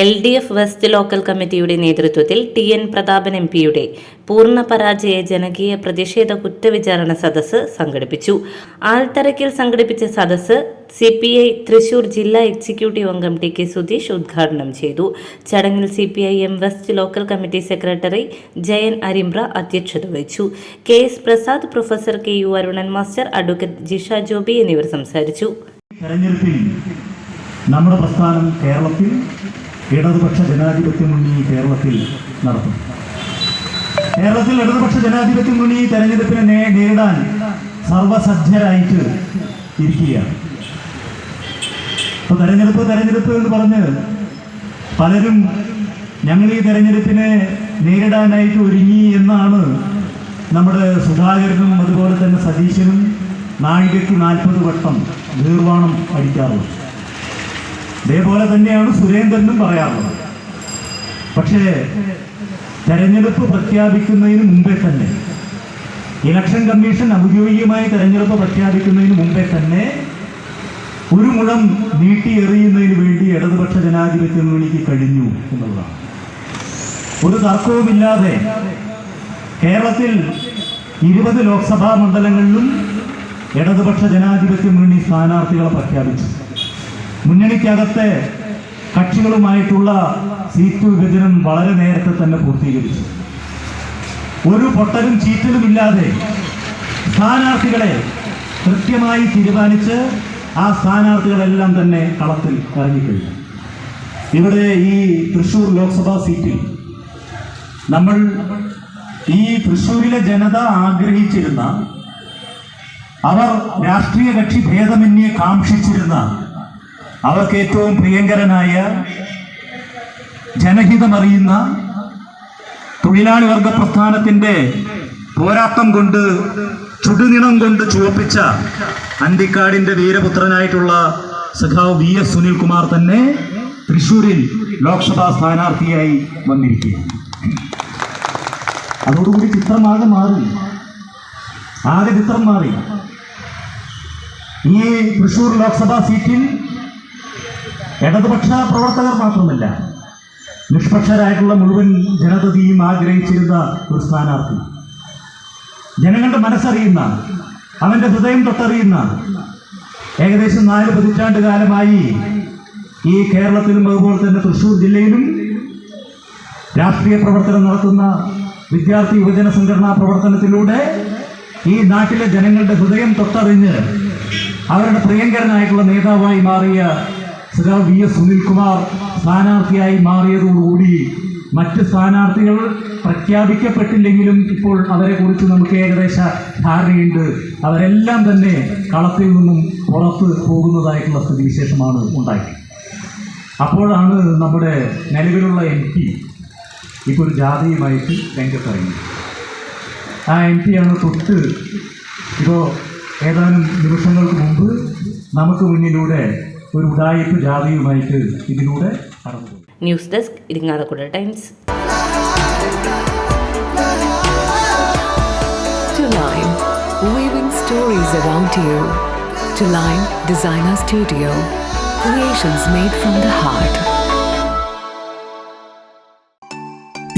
L D F west local കമ്മിറ്റിയുടെ നേതൃത്വത്തിൽ T N Prathapan M പിയുടെ പൂർണ പരാജയ ജനകീയ പ്രതിഷേധ കുറ്റവിചാരണ സദസ്സ് സംഘടിപ്പിച്ചു. ആൽത്തറയ്ക്കൽ സംഘടിപ്പിച്ച സദസ്സ് സി പി ഐ തൃശൂർ ജില്ലാ എക്സിക്യൂട്ടീവ് അംഗം ടി കെ സുധീഷ് ഉദ്ഘാടനം ചെയ്തു. ചടങ്ങിൽ C P I M west local committee secretary Jayan Arimpra അധ്യക്ഷത വഹിച്ചു. K S Prasad professor K U Arunan master advocate Jisha Joby എന്നിവർ സംസാരിച്ചു. തെരഞ്ഞെടുപ്പിൽ നമ്മുടെ പ്രസ്ഥാനം കേരളത്തിൽ ഇടതുപക്ഷ ജനാധിപത്യ മുന്നണി കേരളത്തിൽ നടത്തും. കേരളത്തിൽ ഇടതുപക്ഷ ജനാധിപത്യ മുന്നണി തെരഞ്ഞെടുപ്പിനെ നേരിടാൻ സർവസജ്ജരായിട്ട് ഇരിക്കുകയാണ്. ഇപ്പൊ തെരഞ്ഞെടുപ്പ് തെരഞ്ഞെടുപ്പ് എന്ന് പറഞ്ഞ് പലരും ഞങ്ങൾ ഈ തെരഞ്ഞെടുപ്പിനെ നേരിടാനായിട്ട് ഒരുങ്ങി എന്നാണ് നമ്മുടെ സുധാകരനും അതുപോലെ തന്നെ സതീശനും നാഴികയ്ക്ക് നാൽപ്പത് വട്ടം നീർവാണം അടിക്കാറുള്ളത്. അതേപോലെ തന്നെയാണ് സുരേന്ദ്രനും പറയാറുള്ളത്. പക്ഷേ തെരഞ്ഞെടുപ്പ് പ്രഖ്യാപിക്കുന്നതിന് മുമ്പേ തന്നെ ഇലക്ഷൻ കമ്മീഷൻ ഔദ്യോഗികമായി തെരഞ്ഞെടുപ്പ് പ്രഖ്യാപിക്കുന്നതിന് മുമ്പേ തന്നെ ഒരു മുഴം നീട്ടി എറിയുന്നതിന് വേണ്ടി ഇടതുപക്ഷ ജനാധിപത്യ മുന്നണിക്ക് കഴിഞ്ഞു എന്നുള്ളതാണ്. ഒരു തർക്കവുമില്ലാതെ കേരളത്തിൽ ഇരുപത് ലോക്സഭാ മണ്ഡലങ്ങളിലും ഇടതുപക്ഷ ജനാധിപത്യ മുന്നണി സ്ഥാനാർത്ഥികളെ പ്രഖ്യാപിച്ചു. മുന്നണിക്കകത്തെ കക്ഷികളുമായിട്ടുള്ള സീറ്റ് വിഭജനം വളരെ നേരത്തെ തന്നെ പൂർത്തീകരിച്ചു. ഒരു പൊട്ടലും ചീറ്റലും ഇല്ലാതെ സ്ഥാനാർത്ഥികളെ കൃത്യമായി തീരുമാനിച്ച് ആ സ്ഥാനാർത്ഥികളെല്ലാം തന്നെ കളത്തിൽ ഇറങ്ങിക്കഴിഞ്ഞു. ഇവിടെ ഈ തൃശൂർ ലോക്സഭാ സീറ്റിൽ നമ്മൾ ഈ തൃശൂരിലെ ജനത ആഗ്രഹിച്ചിരുന്ന അവർ രാഷ്ട്രീയ കക്ഷി ഭേദമന്യേ കാക്ഷിച്ചിരുന്ന അവർക്ക് ഏറ്റവും പ്രിയങ്കരനായ ജനഹിതമറിയുന്ന തൊഴിലാളി വർഗ പ്രസ്ഥാനത്തിന്റെ പോരാട്ടം കൊണ്ട് ചുടുനിണം കൊണ്ട് ചുവപ്പിച്ച അന്തിക്കാടിന്റെ വീരപുത്രനായിട്ടുള്ള സഖാവ് വി എസ് സുനിൽകുമാർ തന്നെ തൃശൂരിൽ ലോക്സഭാ സ്ഥാനാർത്ഥിയായി വന്നിരിക്കുകയാണ്. അതോടുകൂടി ചിത്രമാകെ മാറി. ആകെ ചിത്രം മാറി. ഈ തൃശൂർ ലോക്സഭാ സീറ്റിൽ ഇടതുപക്ഷ പ്രവർത്തകർ മാത്രമല്ല നിഷ്പക്ഷരായിട്ടുള്ള മുഴുവൻ ജനതയും ആഗ്രഹിച്ചിരുന്ന ഒരു സ്ഥാനാർത്ഥി. ജനങ്ങളുടെ മനസ്സറിയുന്ന അവന്റെ ഹൃദയം തൊട്ടറിയുന്ന ഏകദേശം നാല് പതിറ്റാണ്ട് കാലമായി ഈ കേരളത്തിലും അതുപോലെ തന്നെ തൃശ്ശൂർ ജില്ലയിലും രാഷ്ട്രീയ പ്രവർത്തനം നടത്തുന്ന വിദ്യാർത്ഥി യുവജന സംഘടനാ പ്രവർത്തനത്തിലൂടെ ഈ നാട്ടിലെ ജനങ്ങളുടെ ഹൃദയം തൊട്ടറിഞ്ഞ് അവരുടെ പ്രിയങ്കരനായിട്ടുള്ള നേതാവായി മാറിയ സഖാവ് വി എസ് സുനിൽകുമാർ സ്ഥാനാർത്ഥിയായി മാറിയതോടുകൂടി മറ്റ് സ്ഥാനാർത്ഥികൾ പ്രഖ്യാപിക്കപ്പെട്ടില്ലെങ്കിലും ഇപ്പോൾ അവരെക്കുറിച്ച് നമുക്ക് ഏകദേശ ധാരണയുണ്ട്. അവരെല്ലാം തന്നെ കളത്തിൽ നിന്നും പുറത്ത് പോകുന്നതായിട്ടുള്ള സ്ഥിതിവിശേഷമാണ് ഉണ്ടായത്. അപ്പോഴാണ് നമ്മുടെ നിലവിലുള്ള എം പി ഇപ്പോൾ ഒരു ജാതിയുമായിട്ട് രംഗത്തിറങ്ങി ആ എം പിയാണ് തൊട്ട് ഇപ്പോൾ ഏതാനും നിമിഷങ്ങൾക്ക് മുമ്പ് നമുക്ക് മുന്നിലൂടെ ഒരു ഉടായിപ്പ് ജാതിയുമായിട്ട് ഇതിലൂടെ കടന്നു news desk Irinjalakuda times To Line, weaving stories around you. To Line Designer Studio, creations made from the heart.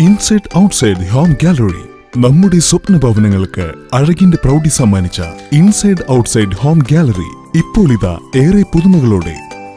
Inside outside home gallery നമ്മുടെ സ്വപ്ന ഭവനങ്ങൾക്ക് അഴകിന്റെ പ്രൗഢി സമ്മാനിച്ച ഇൻസൈഡ് ഔട്ട്സൈഡ് ഹോം ഗാലറി ഇപ്പോൾ ഇതാ ഏറെ പുതുമകളോടെ